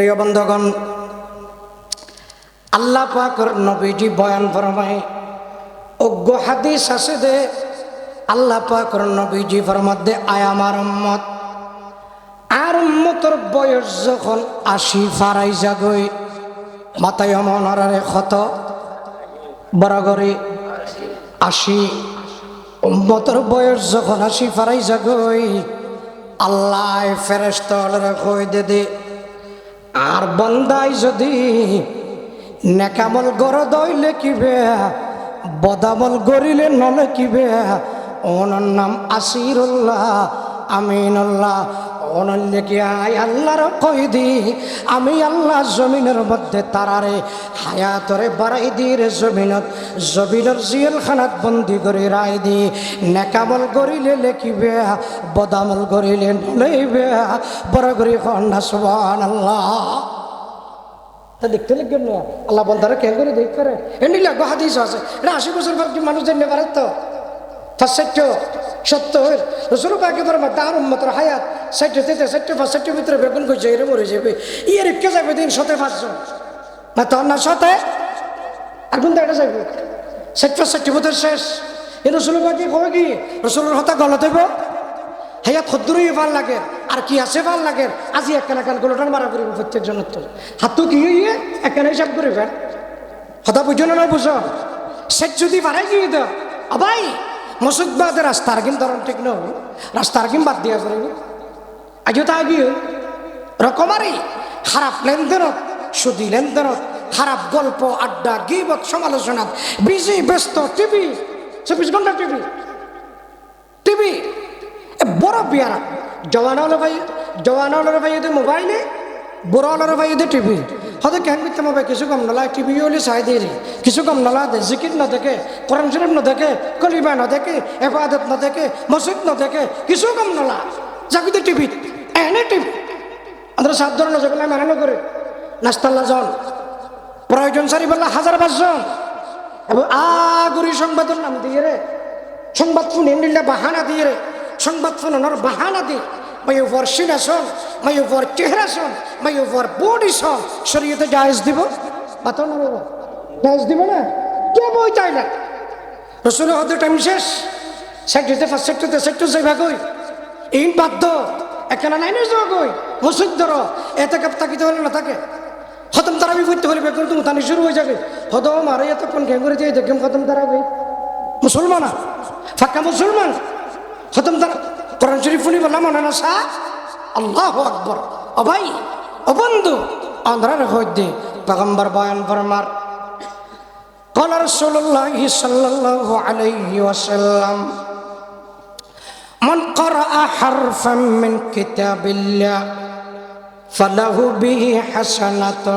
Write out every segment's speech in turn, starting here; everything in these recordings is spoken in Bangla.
প্রিয় বন্ধগণ, আল্লাহ পাকর নবীজি বয়ান ফরমায়, অজ্ঞ হাদিস আছে দে আল্লাহ পাকর নবীজি ফরমাত দে আয় আমার উম্মত, আর উম্মতর বয়স যখন আশি ফারাই যাগই মাথায় মনারে ক্ষত বরাগরি আশি, উম্মতর বয়স যখন আশি ফারাই যাগই আল্লাহ ফেরেস্তলরা কই দে আর বন্দাই যদি নেকামল গড় দইলে কিবে বদামল গড়িলে নলে কিবে ওনার নাম আসিরুল্লাহ আমিনুল্লাহ। অনন্য কি আয় আল্লাহর কই দি আমি আল্লাহ জমিনের মধ্যে তারারে হায়াতরে বাড়াই দি রে জমিনত জমিনের জিয়েল খানাত বন্দি করে রায় দি নেকামল গড়িলে লেখিবে, বদামল গড়িলে নলেইবে বড় করি কন্যা সুবান আল্লাহ তা দেখতে লাগবেন না, আল্লাহ বন্ধারা কেন করে দেখ করে এমনি লাগবো হাদিস আছে, এটা আশি বছর পর মানুষ জানতে পারে তো? তার সত্য? সত্য রসুল তার হায়াত ষাট তেতে ষাট পাঁচ ষাটের ভিতরে বেগুন করছে এরে মরে যাবে ইয়ে রেখে যাবে দিন শতে পাঁচজন। না তোর না শতে আর কোনটা এটা যাবে ষাট পাঁচ বছর শেষ। এই রসুল পাকে কবে কি? রসুলের হতা গলত হইব। হাইয়া খদ্দুরই ভালো লাগে, আর কি আছে ভালো লাগে, আজি একখানা কান গোলটান মারা করিব প্রত্যেকজনের তো হাতও কি হইয়ে? একখানা হিসাব করিবেন। হতা বুঝো না বুঝো? সেট যদি পারে কি আবাই মসুদ বাদে রাস্তার কিন ধরন ঠিক নয়। রাস্তার কিন বাদ দিয়া করিব আজও তা গিয়ে রকমারি খারাপ লেনদেনত, সুদি লেনদেনত, খারাপ গল্প, আড্ডা, গিবত সমালোচনা বিজি, ব্যস্ত, টিভি, চব্বিশ ঘণ্টা টিভি টিভি, এ বড় পেয়ারা। জওয়ান হলো ভাই জওয়ান হলো ভাই মোবাইলে বুড়ো হলো ভাই টিভি। হয়তো কেন করতে কিছু কম নলা টিভি হলে চাই দিয়ে কিছু কম নলা দে জিকির ন দেখে, কোরআন শরীফ ন দেখে কলিবা ন দেখে এফাদত ন দেখে, মসজিদ ন দেখে, কিছু কম নলা যাকিতে টিভি, এনে টিভি। আমাদের সাত ধরনের যেগুলো মেনে করে। নাস্তাল্লা জন প্রয়োজন সারি বললা হাজার পাঁচজন এবং আগুরি সংবাদের নাম দিয়ে রে, সংবাদ শুনে নিলে বাহানা দিয়ে রে, সংবাদ শুনানোর বাহানা দিয়ে। মাই ওভার সিনাসন মাই ওভার চেহারাসন মাই ওভার বডি সন শরীয়তে জায়েজ দিব? বাতো না বাবা। জায়েজ দিব না? কে বই তাই না? রসুলের হতে টাইম শেষ। সেক্টরিতে ফার্স্ট সেক্টরতে, সেক্টর যাইবা কই? ইন বাধ্য। এখানে নাই না যাওয়া কই? মসজিদ ধরো। এতে কাপ থাকিতে হলে না থাকে। খতম তারাবি করতে হলে বেতন তুমি তানি শুরু হয়ে যাবে। হদম আর এতক্ষণ ঘেম করে দিয়ে দেখেন খতম তারাবি মুসলমান ফাঁকা মুসলমান? খতম তারা কোরআন শরীফ শুনি বললাম মনে না সা আল্লাহ আকবর ও ভাই ও বন্ধু আন্ধ্রার হইতে পেগম্বর বয়ান ফরমার قال رسول الله صلى الله عليه وسلم من قرأ حرفا من كتاب الله فله به حسنة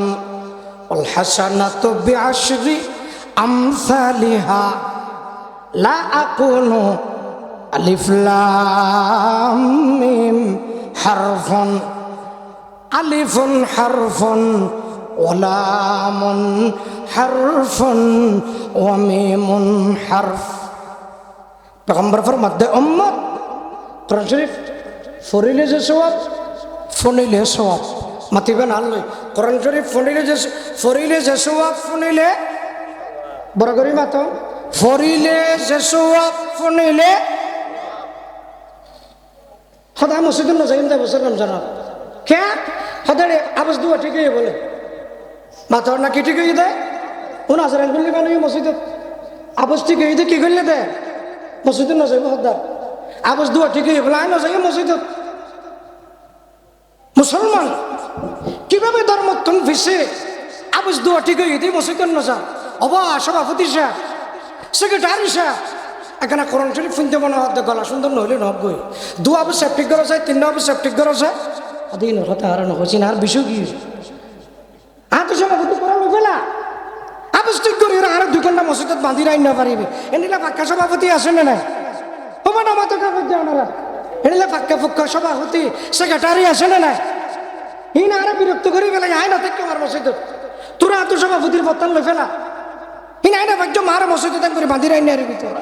والحسنة بعشر أمثالها لا أقول ألف لام ميم حرف ألف حرف ولام حرف وميم حرف পেগম্বর ফরমাদ্দে উম্মত কোরআন শরীফ ফরিলে যে সওয়াব ফনিলে সওয়াব মাতিবেন আল্লাহ কোরআন শরীফ ফনিলে যে ফরিলে যে সওয়াব ফনিলে বড় করি মাত ফরিলে যে সওয়াব ফনিলে সদায় মসজিদুল নজাইম দে বছর রমজান কে? সদায় আবাস দুয়া ঠিকই বলে। মাথর না কি ঠিকই দে? কোন আজরাইল বললি মানে মসজিদত আবাস ঠিকই দে, কি করলে দে? মসজিদুল নজাইম সদায় আবাস দুয়া ঠিকই বলে, আয় নজাইম মসজিদত মুসলমান, কীভাবে ধর্ম তুম ফিসে আবাস দুয়া ঠিকই দি মসজিদুল নজা অবা সভাপতি সাহেব, সেক্রেটারি সাহেব এখানে করণ শরীফ শুনতে মনে হয় গলা সুন্দর নহলে নহবই দু আবু সেপ্টিক গরজ হয়, তিন আবু সেপ্টিক গরজ হয়। আদি নহতে আর নহছি না, আর বিশু কি? হ্যাঁ তো সভাপতি করা লোকেলা আবস্তিক করি আর দুই ঘণ্টা মসজিদত বান্ধি রাইন না পারিবি। এনিলা পাক্কা সভাপতি আছে না নাই? হব না মাতো কাগজ দিয়ে ওনারা এনিলা পাক্কা ফুক্কা সভাপতি, সেক্রেটারি আছে না নাই? ই না আর বিরক্ত করি ফেলাই আয় না থেকে আমার মসজিদত। তোরা তো সভাপতির বত্তান লই ফেলা। ই না এটা ভাগ্য মার মসজিদত করে বান্ধি রাইন না তোরা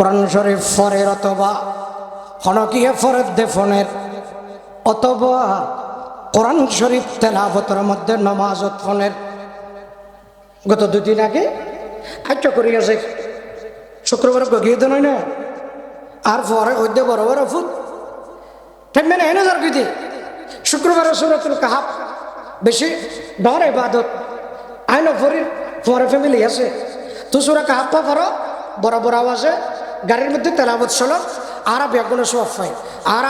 কোরআন শরীফ ফরের অথবা হনকিয়ে ফরের দে ফোনের অথবা কোরআন শরীফ তেলাবতের মধ্যে নমাজত ফোনের গত দুদিন আগে আচ্ছা করিয়াছে শুক্রবার গিয়ে দেন না। আর পরে ওইদে বড় বড় ফুট তেমনি এনে যার গিয়ে শুক্রবারে সুরতুল কাহাব বেশি ডর ইবাদত। আইন ফরির, ফরে ফ্যামিলি আছে। তো সুরা কাহাপ্পা ফর বড় বড় আওয়াজে গাড়ির মধ্যে তেলাবত চলো আর ব্যাগুনে সব পাই আর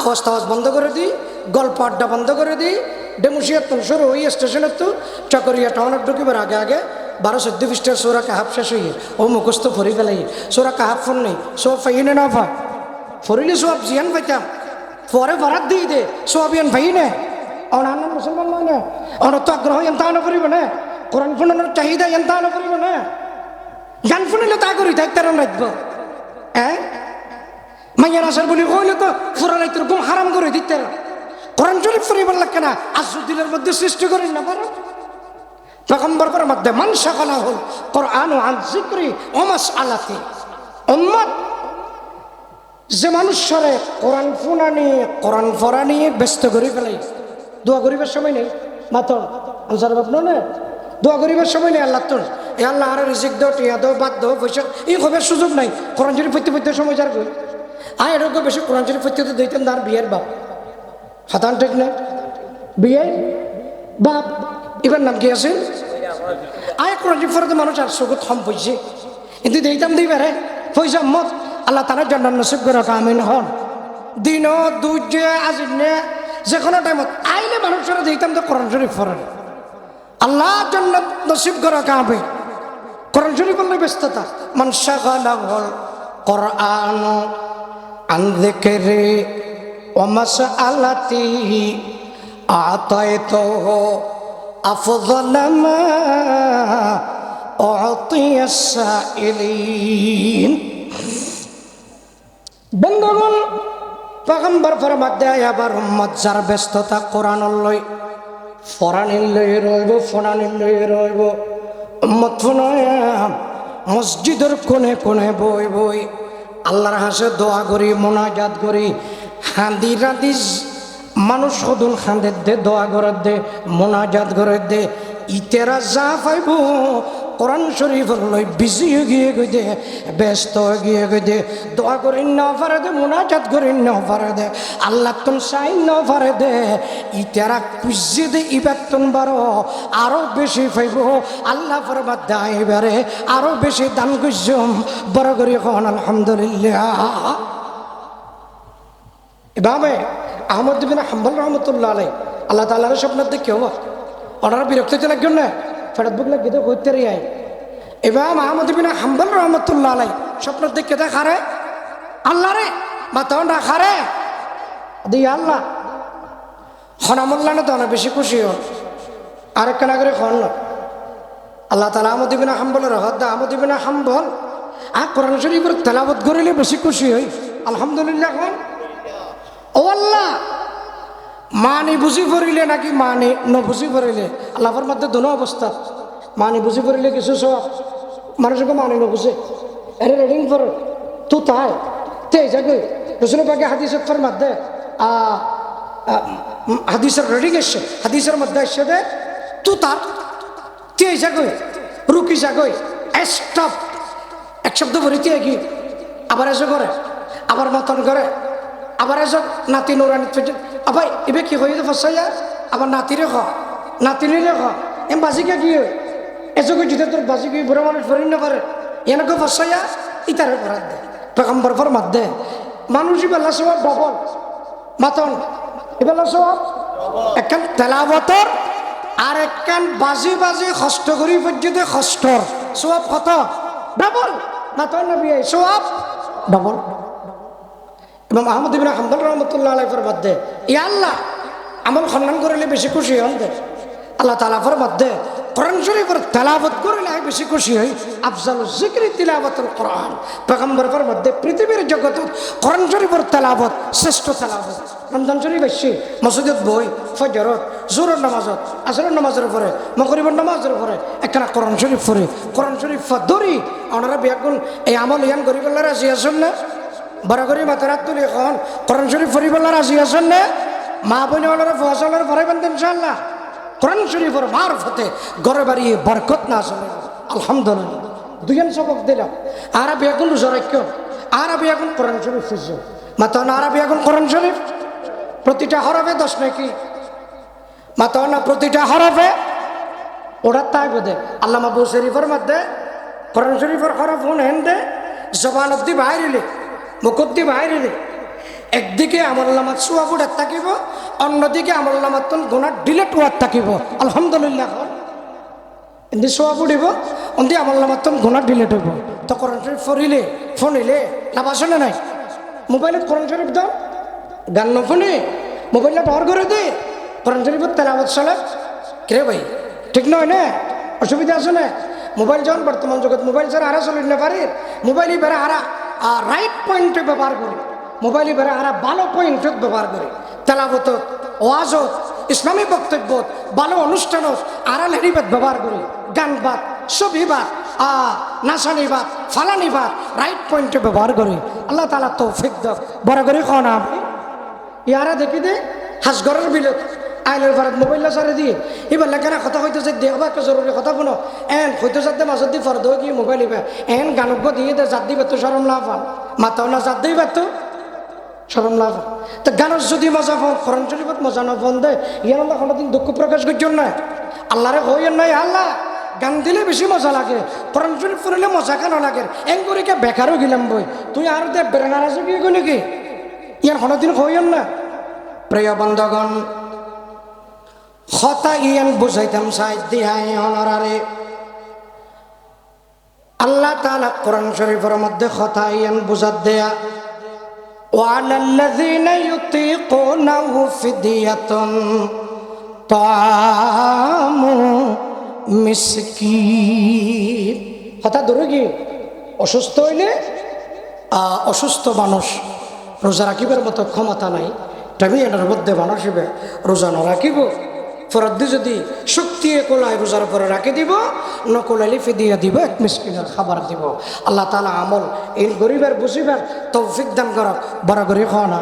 আওয়াজ টাওয়াজ বন্ধ করে দিই, গল্প আড্ডা বন্ধ করে দিই। ডেমুসিয়া তো শুরু ওই স্টেশনের তো। চকরিয়া টাউনের ঢুকিবার আগে আগে বারো চোদ্দ পৃষ্ঠের সোরা কাহাব শেষ হইয়ে, ও মুখস্থ ফরি ফেলাই সোরা কাহাব ফোন নেই, সব ফাইনে না ফা ফরিলে সব জিয়ান পাইতাম। পরে ভাড়াত দিয়ে দে, সব ইয়ান ভাই নে। অনান্য মুসলমান নয় না। অন তো আগ্রহ এন্তা না করিব না। কোরআন ফোনের চাহিদা এন্তা না করিব না। গান শুনিলে তা করি, তাই তার রাখব হ্যাঁ? মাইয়ার আসার বলি কইলে তো ফুরালাই তোর ঘুম হারাম করে দিতে কোরআন শরীফ পরিবার লাগে না আজুদ্দিনের মধ্যে সৃষ্টি করেন না পারো পয়গম্বর করার মধ্যে সকালা হল কোরআন আন জিক্রি ওমাস আলাতে উম্মত, যে মানুষরে কোরআন ফোনা নিয়ে, কোরআন ফরা নিয়ে ব্যস্ত করে ফেলাই দোয়া করিবার সময় নেই। মাত্র, আনসার বাপ না দোয়া করিবার সময় নেই আল্লাহ তোর। এ আল্লাহ আর রিজিক দাও, টিয়া দাও, বাদ দাও, পয়সা, এই খবর সুযোগ নাই। কোরআন শরীফ পড়তে পড়তে সময় যার গই আয় এরকম বেশি, কোরআন শরীফ পড়তে তো তার বিয়ের বাপ। হাতান ঠিক না বিয়ে? বাপ, এবার নাম কি আছে? আয় কোরআন শরীফ পড়তে মানুষ আর কিন্তু দিতাম দিবারে পয়সা মত, আল্লাহ তারা জান্নাত নসিব করে আমিন হন। দিন দুর্য আজিনে যে কোনো টাইমত আইলে মানুষের দিতাম তো কোরআন শরীফ পড়েন আল্লাহ জান্নাত নসিব করে কাবে কোরআন শরীফ বললে ব্যস্ততা। মান শাগালাহুল কোরআন, আন যিকরি, ওয়া মাসআলাতিহি আতাইতুহু আফযালা মা উতিয়া সাইলিন বন্ধুগণ পগম্বর ফরমাতে আবার উম্মত যার ব্যস্ততা কোরআন লই, ফরানির লই রইব ফরানির লই রইব। মসজিদের কোনে কোনে বই বই, আল্লাহর হাসে দোয়া করি, মোনাজাত করি, হাঁদি রাঁদি মানুষ সদুল খাঁদের দে, দোয়া করে দে, মোনাজাত করে দে, ইতেরা যা পাইব কোরআন শরীফ লই বিজি গিয়ে দে ব্যস্ত গিয়ে দে দোয়া করি ন পারে দে, মোনাজাত করি ন পারে দে। আল্লাহ তুন সাই ন পারে দে। ইতেরা কুজে দে ইবার তুন বারো। আরও বেশি পাইব আল্লাহ ফরমাত দেয় এবারে, আরও বেশি দান কুজম বড় করি এখন আলহামদুলিল্লাহ। এভাবে আহমদ বিন হাম্বল রহমতুল্লাহ আলাই আল্লাহ তাল্লাহর স্বপ্নের দেখে হব ওনারা বিরক্ত হতে লাগবেন না? ফেরত বুক লাগবে তো করতে রে আয় এবার আহমদ বিন হাম্বল রহমতুল্লাহ আলাই স্বপ্নের দেখে দেখারে আল্লাহ রে, মাতাও না খারে দি আল্লাহ। হনামুল্লাহ না তো অনেক বেশি খুশি হন আরেক না করে খন না। আল্লাহ তালা আহমদ বিন হাম্বলের হদ্দা আহমদ বিন হাম্বল আর কোরআন শরীফের তেলাবত করিলে বেশি খুশি হই। আলহামদুলিল্লাহ খন ও আল্লাহ মানি বুঝি পড়িলে নাকি মানি নবুঝি পড়িলে আল্লাহর মধ্যে দোনো অবস্থা মানি বুঝি পড়িলে কিছু সব মানুষকে মানি নবুঝে আরে রেডিং ফর তু তাই, তে যাকে রসুল পাকে হাদিসের ফর মধ্যে হাদিসের রেডিং এসছে হাদিসের মধ্যে এসছে দে। তু তার তে যাকে রুকি স্টপ এক শব্দ ভরিতে কি আবার এসে করে আবার মতন করে আবার এসব নাতি নোরানি আবার এবার কি হয়ে ফসাইয়া আবার নাতিরে খ নাতিনিরে খ এম বাজিকে কি এসকে যদি তোর বাজিকে বুড়া মানুষ ফরিন না করে এনেকে ফসাইয়া ইতারে করার দে পেগম্বর ফর মাত দে। মানুষ বেলা সব ডবল মাতন এবেলা সব একখান তেলাবতর আর একখান বাজি বাজি কষ্ট করি পর্যন্ত কষ্টর সব কত? ডবল মাতন নবী সব ডবল এবং আহমদ ইবিন হাম্বল রহমতুল্লাহ আলাইফের মধ্যে ইয়া আল্লাহ, আমল খন্ডন করিলে বেশি খুশি হন দে। আল্লাহ তালাফর মধ্যে কোরআন শরীফের তেলাবত করিলে আমি বেশি খুশি হই। আফজাল জিক্রি তিলাবতুল কোরআন। পেগম্বরের মধ্যে পৃথিবীর জগত কোরআন শরীফের তেলাবত শ্রেষ্ঠ তেলাবত রমজান শরীফ এসছি মসজিদত বই, ফজরত জোরের নামাজত, আসরের নামাজের উপরে মকরিবর নামাজের উপরে, একখানা কোরআন শরীফ পড়ে। কোরআন শরীফ ধরি ওনারা বিয়াকুল, এই আমল ইয়ান গরিবের রাজি আছেন না? বড় করি মাথারাত তুলি এখন। কোরআন শরীফ পড়িবেলার রাজি আছেন না? মা বোন ওনারা ফসলের পড়াইবেন তো ইনশাল্লাহ কোরআন শরীফের মারফতে ঘরে বাড়িয়ে বরকত না আসলে আলহামদুলিল্লাহ। দুজন সবক দিলাম। আরবি এখন জরাক্য আরবি এখন কোরআন শরীফ ফুজ মাতা আরবি এখন কোরআন শরীফ? প্রতিটা হরফে দশ নাকি? মাতা না প্রতিটা হরফে? ওরা তাই বোধে। আল্লাহ মাবু শরীফের মধ্যে কোরআন শরীফের হরফ হুন হেন্দে জবান অব্দি বাইরিলে মুখদ্দি বাইরিলে একদিকে আমল্লামাত সুয়াবুড়ার থাকিব, অন্যদিকে আমল্লামাত গোনার ডিলেট ওয়ার থাকিব। আলহামদুলিল্লাহ। এমনি সোয়াবুড়িব অন্দি আমল্লামাত গোনার ডিলেট হইব। তো কোরআন শরীফ ফরিলে, ফোনিলে লাভ আসে না নাই? মোবাইলত কোরআন শরীফ দাও। গান নফোনে মোবাইলটা পাওয়ার করে দে। কোরআন শরীফের তেলাবত চলে কে ভাই, ঠিক নয় না? অসুবিধা আছে না? মোবাইল যখন বর্তমান জগৎ মোবাইল ছাড়া আরা চলিল না পারে। মোবাইলই বেড়া আরা। রাইট পয়েন্টে ব্যবহার করে মোবাইলই বেড়া আরা ভালো পয়েন্টত ব্যবহার করে। তেলাবত ওয়াজত ইসলামী বক্তব্য, ভালো অনুষ্ঠানত আড়াল হেরিবাদ ব্যবহার করে। গান বাদ, ছবি বাদ, আ, নাচানি বাদ, ফালানি বাদ রাইট পয়েন্টে ব্যবহার করে। আল্লাহ তালা তৌফিক দক বড় করে খাওয়া না ইয়ারা দেখি দে হাঁসঘরের বিলত আইলের ভারত মোবাইলটা সারে দিয়ে এবার লেখানা কথা হইতে যে দেখবা একটা জরুরি কথা শুনো। এন হইতে যাতে মাঝত দি ফরদ কি মোবাইল ইবা এন গানজ্ঞ দিয়ে দে জাত দিবে তো সরম লাভ হন মাতাও না জাত দিবে তো সরম লাভ হন তো গানের যদি মজা ফোন কোরআন শরীফত মজা না ফোন দে ইয়ার আমরা কোনোদিন দুঃখ প্রকাশ করছেন না আল্লাহরে হইয়েন নাই, আল্লাহ। গান দিলে বেশি মজা লাগে। কোরআন শরীফ পড়লে মজা কেন লাগে? এন করে কে বেকারও গেলাম বই তুই আর দে বেড়ানার আছে কি নাকি ইয়ার কোনোদিন হইয়েন না প্রিয় বন্ধগণ হতা ইয়ান বুঝাইতাম সাইড দিহাই অনরারে আল্লাহ তাআলা কোরআন শরীফের মধ্যে হতা ইয়ান বুঝাত দেয়া وعلى الذين يطيقونه فدية طعام মিসকিন হঠাৎ ধরে কি অসুস্থ হইলে আহ, অসুস্থ মানুষ রোজা রাখিবার মতো ক্ষমতা নাই তবে এটার মধ্যে মানুষ হবে রোজা না রাখিব ফরদ্দি যদি শক্তি কোলায় রোজার উপরে রাখি দিব নকলাইলে ফিদিয়া দিব, এক মিসকিনের খাবার দিব। আল্লাহ তালা আমল এই গরিবের বুঝিবার তৌফিক দান করক। বড় গরিব হওয়া না